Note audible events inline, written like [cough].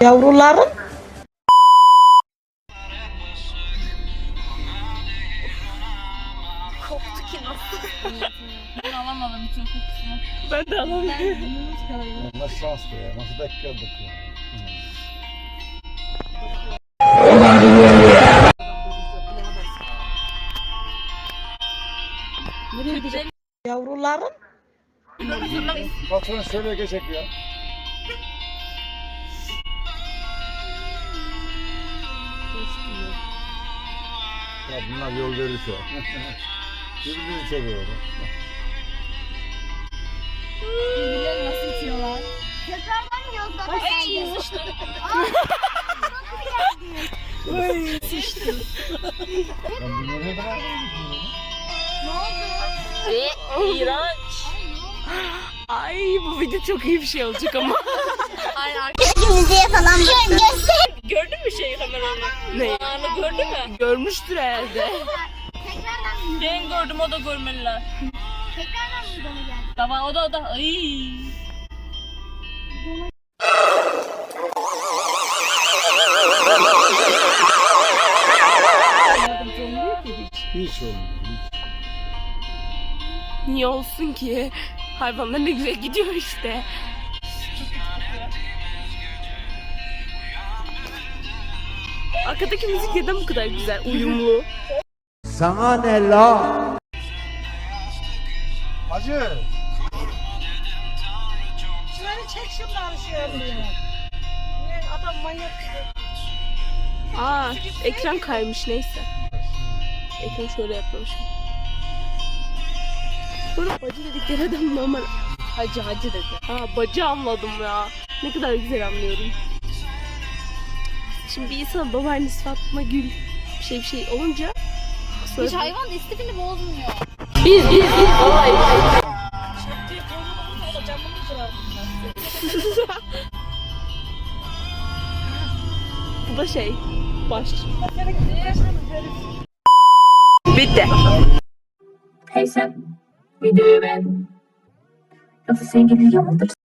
Yavrularım Koptu ki nasıl? Ben alamadım bütün kokusunu. ben de alamıyorum. Nasıl şans be ya. Nasıl denk geldik ya. Yavrularım Patron şöyle geçecek ya. Ya bunlar yol verirse. Birbirini seviyor. Birbirlerini nasıl itiyorlar? Tekrardan Yozgat'a Ay geldi. sıçtı. Ben bilmiyorum ne kadar Oldu? İğrenç. Ay bu video çok iyi bir şey olacak ama. Ay Müziğe falan göster. Gördün mü şeyi kameranı? Ne? Anı gördün mü? Görmüştür herhalde. Tekrardan Ben gördüm o da görmeliler. Tekrardan Yozgat'a geldi. Tamam o da o da. Ay. hiç olmuyor. Niye olsun ki? Hayvanlar ne güzel gidiyor işte. Arkadaki müzik neden bu kadar güzel, uyumlu? Sana ne la? Hacı. Şunları çek şunları şöyle. Adam manyak Aa, ekran kaymış neyse. Ekran şöyle yapmışım. Sonra bacı dedikleri adam normal hacı hacı dedi. Ha bacı anladım ya. Ne kadar güzel anlıyorum. Şimdi bir insan babaannesi Fatma Gül bir şey bir şey olunca sonra Hiç hayvan da istifini bozmuyor. biz biz biz vallahi [laughs] Bu da şey baş. Bitti. Hey sen, videoyu beğendin. Yoksa sevgilin yamuldur